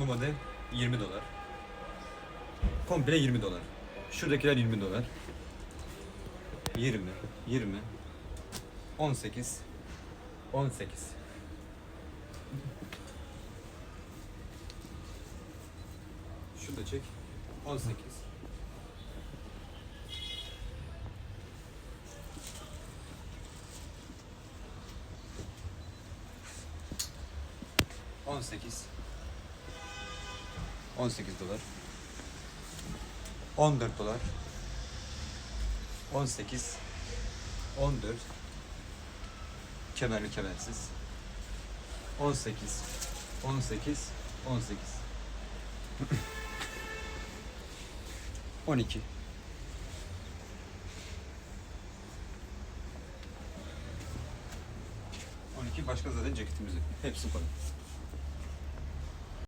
Bu model 20 dolar. Komple 20 dolar. Şuradakiler 20 dolar. 20, 20, 18, 18. Şunu da çek. 18. On sekiz. On sekiz dolar. On dört dolar. On sekiz. On dört. Kemerli kemersiz. On sekiz. On sekiz. On sekiz. On iki. On iki başka zaten ceketimiz. Hepsi kadar.